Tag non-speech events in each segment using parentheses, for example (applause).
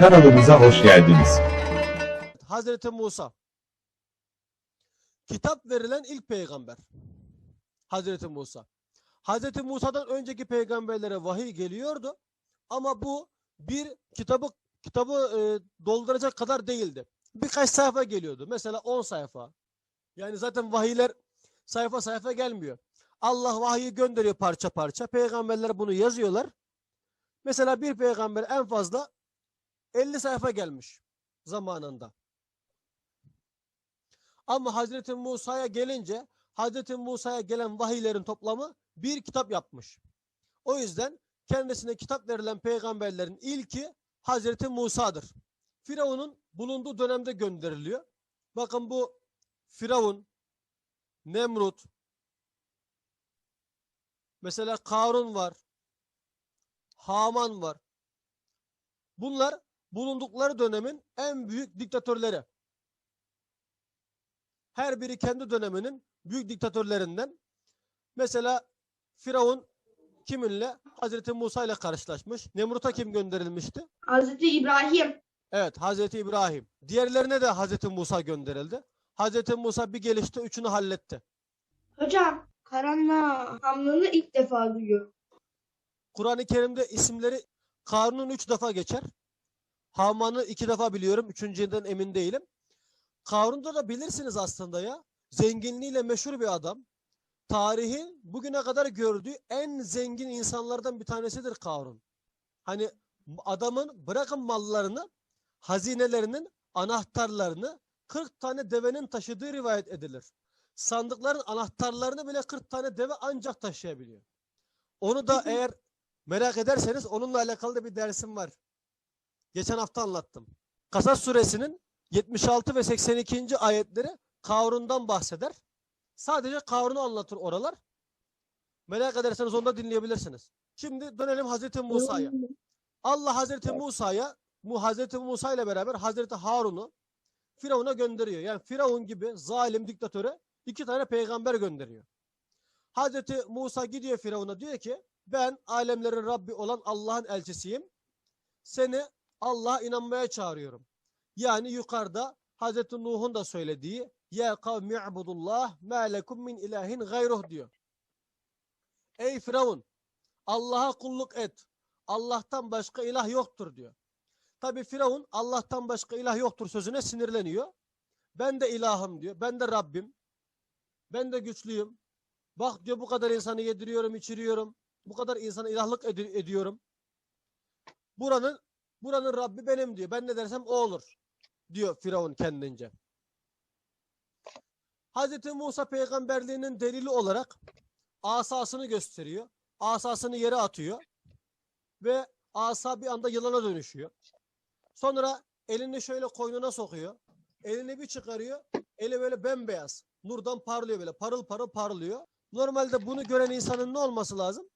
Kanalımıza hoş geldiniz. Hazreti Musa. Kitap verilen ilk peygamber. Hazreti Musa. Hazreti Musa'dan önceki peygamberlere vahiy geliyordu. Ama bu bir kitabı kitabı e, dolduracak kadar değildi. Birkaç sayfa geliyordu. Mesela 10 sayfa. Yani zaten vahiyler sayfa sayfa gelmiyor. Allah vahiyi gönderiyor parça parça. Peygamberler bunu yazıyorlar. Mesela bir peygamber en fazla 50 sayfa gelmiş zamanında. Ama Hazreti Musa'ya gelince Hazreti Musa'ya gelen vahiylerin toplamı bir kitap yapmış. O yüzden kendisine kitap verilen peygamberlerin ilki Hazreti Musa'dır. Firavun'un bulunduğu dönemde gönderiliyor. Bakın bu Firavun, Nemrut, mesela Karun var, Haman var. Bunlar bulundukları dönemin en büyük diktatörleri. Her biri kendi döneminin büyük diktatörlerinden. Mesela Firavun kiminle? Hazreti Musa ile karşılaşmış. Nemrut'a kim gönderilmişti? Hazreti İbrahim. Evet, Hazreti İbrahim. Diğerlerine de Hazreti Musa gönderildi. Hazreti Musa bir gelişte üçünü halletti. Hocam karanlığa hamlını ilk defa duyuyorum. Kur'an-ı Kerim'de isimleri Karun'un üç defa geçer. Haman'ı iki defa biliyorum. Üçüncüden emin değilim. Karun'da da bilirsiniz aslında ya. Zenginliğiyle meşhur bir adam. Tarihin bugüne kadar gördüğü en zengin insanlardan bir tanesidir Karun. Hani adamın bırakın mallarını, hazinelerinin anahtarlarını 40 tane devenin taşıdığı rivayet edilir. Sandıkların anahtarlarını bile 40 tane deve ancak taşıyabiliyor. Onu da eğer merak ederseniz onunla alakalı da bir dersim var. Geçen hafta anlattım. Kasas suresinin 76 ve 82. ayetleri Karun'dan bahseder. Sadece Karun'u anlatır oralar. Merak ederseniz onu da dinleyebilirsiniz. Şimdi dönelim Hazreti Musa'ya. Allah Hazreti Musa'ya bu Hazreti Musa ile beraber Hazreti Harun'u Firavun'a gönderiyor. Yani Firavun gibi zalim diktatöre iki tane peygamber gönderiyor. Hazreti Musa gidiyor Firavun'a diyor ki ben alemlerin Rabbi olan Allah'ın elçisiyim. Seni Allah'a inanmaya çağırıyorum. Yani yukarıda Hazreti Nuh'un da söylediği ya kavmi ibudullah ma lekum min ilahin gayruh diyor. Ey Firavun Allah'a kulluk et. Allah'tan başka ilah yoktur diyor. Tabi Firavun Allah'tan başka ilah yoktur sözüne sinirleniyor. Ben de ilahım diyor. Ben de Rabbim. Ben de güçlüyüm. Bak diyor bu kadar insanı yediriyorum, içiriyorum. Bu kadar insana ilahlık edi- ediyorum. Buranın buranın Rabbi benim diyor. Ben ne dersem o olur. Diyor Firavun kendince. Hazreti Musa peygamberliğinin delili olarak asasını gösteriyor. Asasını yere atıyor. Ve asa bir anda yılana dönüşüyor. Sonra elini şöyle koynuna sokuyor. Elini bir çıkarıyor. Eli böyle bembeyaz. Nurdan parlıyor böyle. Parıl parıl parlıyor. Normalde bunu gören insanın ne olması lazım?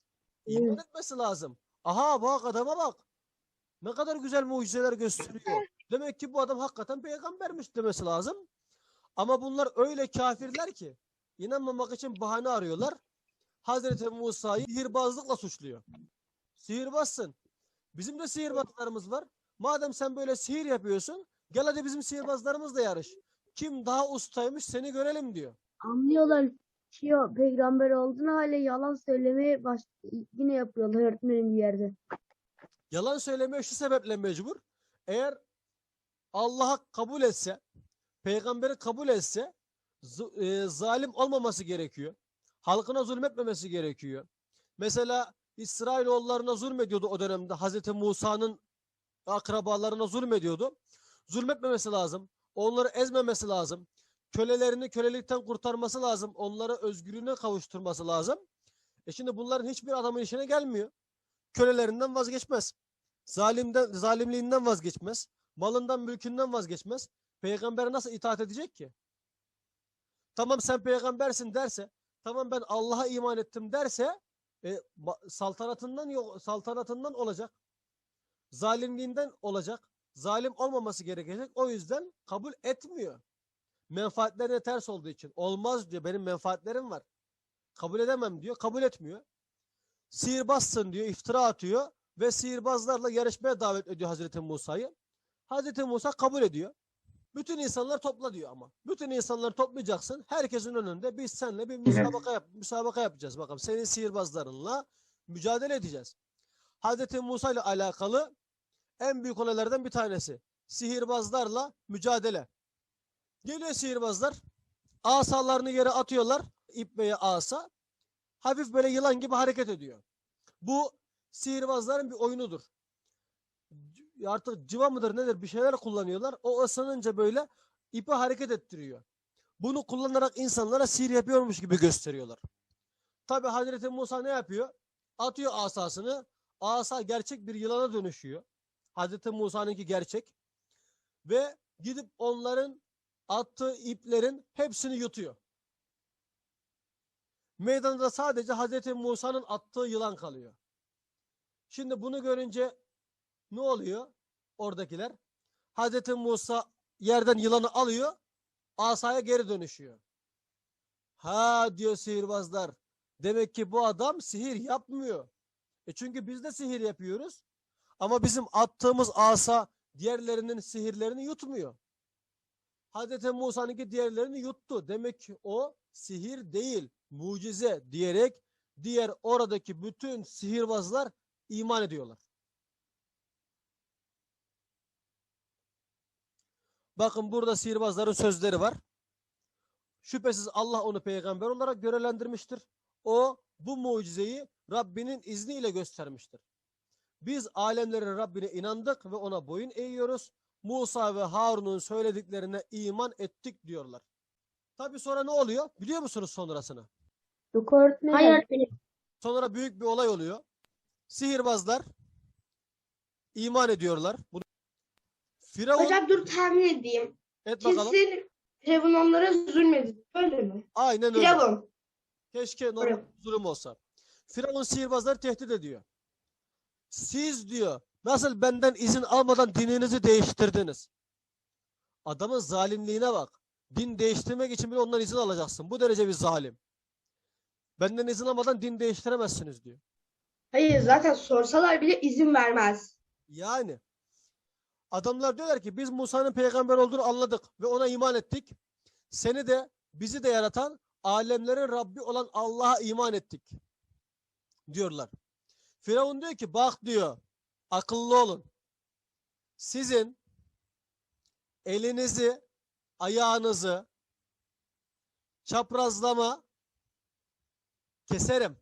İman etmesi lazım. Aha bak adama bak. Ne kadar güzel mucizeler gösteriyor. (laughs) Demek ki bu adam hakikaten peygambermiş demesi lazım. Ama bunlar öyle kafirler ki inanmamak için bahane arıyorlar. Hazreti Musa'yı sihirbazlıkla suçluyor. Sihirbazsın. Bizim de sihirbazlarımız var. Madem sen böyle sihir yapıyorsun, gel hadi bizim sihirbazlarımızla yarış. Kim daha ustaymış seni görelim diyor. anlıyorlar ki peygamber olduğunu hala yalan söylemeye baş yine yapıyorlar öğretmenim bir yerde. Yalan söylemeye şu sebeple mecbur. Eğer Allah'a kabul etse, peygamberi kabul etse e, zalim olmaması gerekiyor. Halkına zulmetmemesi gerekiyor. Mesela İsrailoğullarına zulmediyordu o dönemde. Hazreti Musa'nın akrabalarına zulmediyordu. Zulmetmemesi lazım. Onları ezmemesi lazım. Kölelerini kölelikten kurtarması lazım. Onları özgürlüğüne kavuşturması lazım. E şimdi bunların hiçbir adamın işine gelmiyor. Kölelerinden vazgeçmez. Zalimden, zalimliğinden vazgeçmez. Malından, mülkünden vazgeçmez. Peygambere nasıl itaat edecek ki? Tamam sen peygambersin derse, tamam ben Allah'a iman ettim derse, e, saltanatından yok, saltanatından olacak. Zalimliğinden olacak. Zalim olmaması gerekecek. O yüzden kabul etmiyor. Menfaatlerine ters olduğu için. Olmaz diyor. Benim menfaatlerim var. Kabul edemem diyor. Kabul etmiyor. Sihirbazsın diyor. iftira atıyor. Ve sihirbazlarla yarışmaya davet ediyor Hazreti Musa'yı. Hazreti Musa kabul ediyor. Bütün insanlar topla diyor ama. Bütün insanları toplayacaksın. Herkesin önünde biz seninle bir müsabaka, yap, müsabaka yapacağız. Bakalım senin sihirbazlarınla mücadele edeceğiz. Hazreti Musa ile alakalı en büyük olaylardan bir tanesi. Sihirbazlarla mücadele. Geliyor sihirbazlar. Asalarını yere atıyorlar. İp veya asa. Hafif böyle yılan gibi hareket ediyor. Bu sihirbazların bir oyunudur. Artık civa mıdır nedir bir şeyler kullanıyorlar. O ısınınca böyle ipi hareket ettiriyor. Bunu kullanarak insanlara sihir yapıyormuş gibi gösteriyorlar. Tabi Hazreti Musa ne yapıyor? Atıyor asasını. Asa gerçek bir yılana dönüşüyor. Hazreti Musa'nınki gerçek. Ve gidip onların attığı iplerin hepsini yutuyor. Meydanda sadece Hazreti Musa'nın attığı yılan kalıyor. Şimdi bunu görünce ne oluyor oradakiler? Hazreti Musa yerden yılanı alıyor, asaya geri dönüşüyor. Ha diyor sihirbazlar. Demek ki bu adam sihir yapmıyor. E çünkü biz de sihir yapıyoruz. Ama bizim attığımız asa diğerlerinin sihirlerini yutmuyor. Hazreti Musa'nınki diğerlerini yuttu. Demek ki o sihir değil, mucize diyerek diğer oradaki bütün sihirbazlar iman ediyorlar. Bakın burada sihirbazların sözleri var. Şüphesiz Allah onu peygamber olarak görevlendirmiştir. O bu mucizeyi Rabbinin izniyle göstermiştir. Biz alemlerin Rabbine inandık ve ona boyun eğiyoruz. Musa ve Harun'un söylediklerine iman ettik diyorlar. Tabi sonra ne oluyor? Biliyor musunuz sonrasını? Yok öğretmenim. Hayır. Sonra büyük bir olay oluyor. Sihirbazlar iman ediyorlar. Bunu Firavun Hocam dur tahmin edeyim. et bakalım. Kesin Firavun onlara zulmedi. Öyle mi? Aynen öyle. Firavun. Keşke normal durum olsa. Firavun sihirbazları tehdit ediyor. Siz diyor nasıl benden izin almadan dininizi değiştirdiniz. Adamın zalimliğine bak. Din değiştirmek için bile ondan izin alacaksın. Bu derece bir zalim. Benden izin almadan din değiştiremezsiniz diyor. Hayır zaten sorsalar bile izin vermez. Yani adamlar diyorlar ki biz Musa'nın peygamber olduğunu anladık ve ona iman ettik. Seni de bizi de yaratan alemlerin Rabbi olan Allah'a iman ettik. Diyorlar. Firavun diyor ki bak diyor akıllı olun. Sizin elinizi, ayağınızı çaprazlama keserim.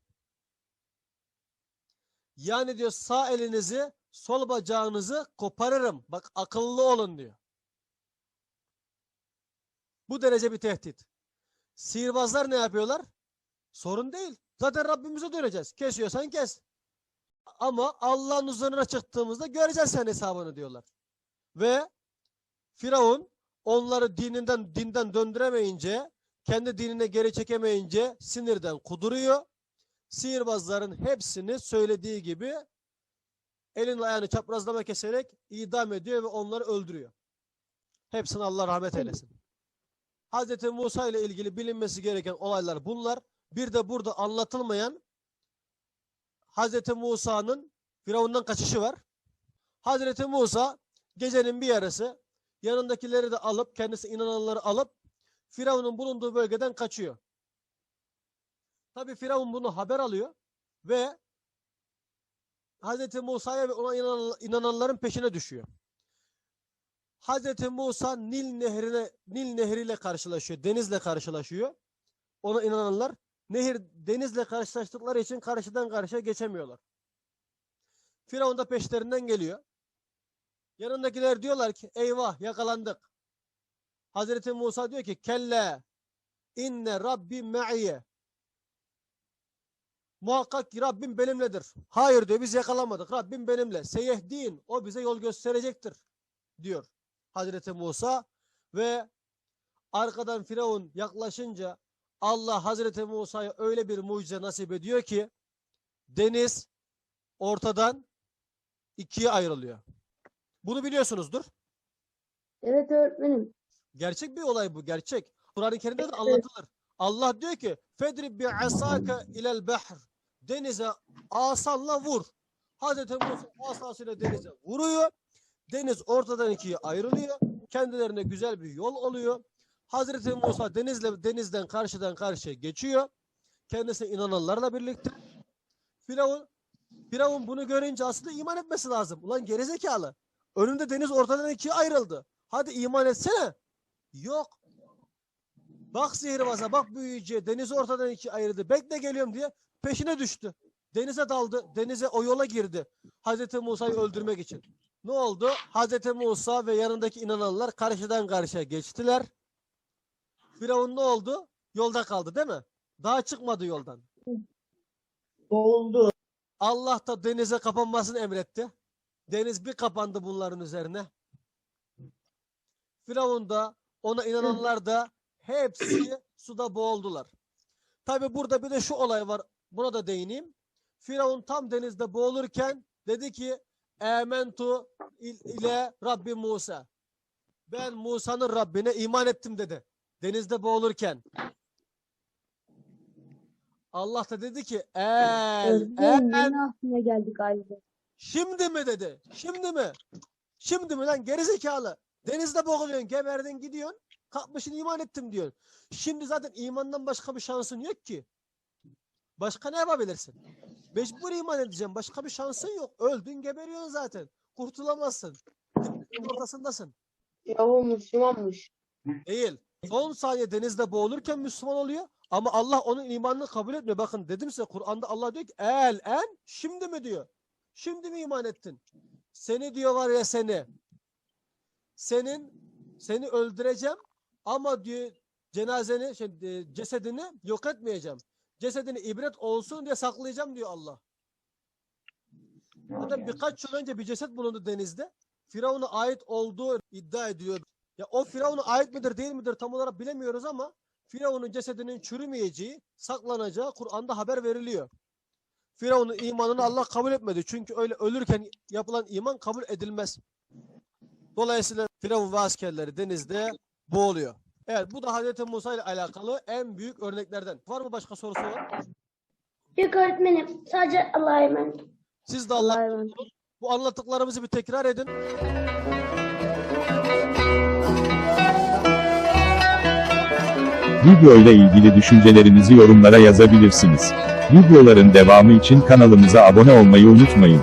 Yani diyor sağ elinizi sol bacağınızı koparırım. Bak akıllı olun diyor. Bu derece bir tehdit. Sihirbazlar ne yapıyorlar? Sorun değil. Zaten Rabbimize döneceğiz. Kesiyorsan kes. Ama Allah'ın huzuruna çıktığımızda göreceğiz sen hesabını diyorlar. Ve Firavun onları dininden dinden döndüremeyince, kendi dinine geri çekemeyince sinirden kuduruyor. Sihirbazların hepsini söylediği gibi elini ayağını çaprazlama keserek idam ediyor ve onları öldürüyor. Hepsine Allah rahmet eylesin. Hz. Musa ile ilgili bilinmesi gereken olaylar bunlar. Bir de burada anlatılmayan Hz. Musa'nın Firavundan kaçışı var. Hz. Musa gecenin bir yarısı yanındakileri de alıp kendisi inananları alıp Firavun'un bulunduğu bölgeden kaçıyor. Tabi Firavun bunu haber alıyor ve Hz. Musa'ya ve ona inan- inananların peşine düşüyor. Hz. Musa Nil nehrine Nil nehriyle karşılaşıyor, denizle karşılaşıyor. Ona inananlar nehir denizle karşılaştıkları için karşıdan karşıya geçemiyorlar. Firavun da peşlerinden geliyor. Yanındakiler diyorlar ki eyvah yakalandık. Hazreti Musa diyor ki kelle inne rabbi me'ye Muhakkak ki Rabbim benimledir. Hayır diyor biz yakalamadık. Rabbim benimle. Seyehdin. O bize yol gösterecektir. Diyor Hazreti Musa. Ve arkadan Firavun yaklaşınca Allah Hazreti Musa'ya öyle bir mucize nasip ediyor ki deniz ortadan ikiye ayrılıyor. Bunu biliyorsunuzdur. Evet öğretmenim. Gerçek bir olay bu. Gerçek. Kur'an-ı Kerim'de de anlatılır. Allah diyor ki Fedrib bi asaka ilel behr. Denize asanla vur. Hazreti Musa asasıyla denize vuruyor. Deniz ortadan ikiye ayrılıyor. Kendilerine güzel bir yol oluyor. Hazreti Musa denizle denizden karşıdan karşıya geçiyor. Kendisine inananlarla birlikte. Firavun Firavun bunu görünce aslında iman etmesi lazım. Ulan gerizekalı. Önünde deniz ortadan ikiye ayrıldı. Hadi iman etsene. Yok. Bak sihirbaza, bak büyücüye. Deniz ortadan ikiye ayırdı. Bekle geliyorum diye peşine düştü. Denize daldı. Denize o yola girdi. Hazreti Musa'yı öldürmek için. Ne oldu? Hazreti Musa ve yanındaki inananlar karşıdan karşıya geçtiler. Firavun ne oldu? Yolda kaldı değil mi? Daha çıkmadı yoldan. Oldu. Allah da denize kapanmasını emretti. Deniz bir kapandı bunların üzerine. Firavun da ona inananlar da hepsi (laughs) suda boğuldular. Tabi burada bir de şu olay var. Buna da değineyim. Firavun tam denizde boğulurken dedi ki Ementu il- ile Rabbi Musa. Ben Musa'nın Rabbine iman ettim dedi. Denizde boğulurken. Allah da dedi ki el, Özgür el, yeni aklına geldi galiba. Şimdi mi dedi? Şimdi mi? Şimdi mi lan gerizekalı? Denizde boğuluyorsun, geberdin gidiyorsun. Kalkmışsın iman ettim diyorsun. Şimdi zaten imandan başka bir şansın yok ki. Başka ne yapabilirsin? Mecbur iman edeceğim. Başka bir şansın yok. Öldün geberiyorsun zaten. Kurtulamazsın. Ortasındasın. Yahu Müslümanmış. Değil. Son saniye denizde boğulurken Müslüman oluyor. Ama Allah onun imanını kabul etmiyor. Bakın dedim size Kur'an'da Allah diyor ki el en şimdi mi diyor. Şimdi mi iman ettin? Seni diyor var ya seni. Senin seni öldüreceğim ama diyor cenazeni şey, e, cesedini yok etmeyeceğim. Cesedini ibret olsun diye saklayacağım diyor Allah. Zaten birkaç yıl önce bir ceset bulundu denizde. Firavun'a ait olduğu iddia ediliyor. Ya o Firavun'a ait midir değil midir tam olarak bilemiyoruz ama Firavun'un cesedinin çürümeyeceği, saklanacağı Kur'an'da haber veriliyor. Firavun'un imanını Allah kabul etmedi. Çünkü öyle ölürken yapılan iman kabul edilmez. Dolayısıyla Firavun ve askerleri denizde boğuluyor. Evet bu da Hazreti Musa ile alakalı en büyük örneklerden. Var mı başka sorusu olan? Yok öğretmenim. Sadece Allah'a emanet. Siz de Allah Allah'a emanet. bu anlattıklarımızı bir tekrar edin. Video ile ilgili düşüncelerinizi yorumlara yazabilirsiniz. Videoların devamı için kanalımıza abone olmayı unutmayın.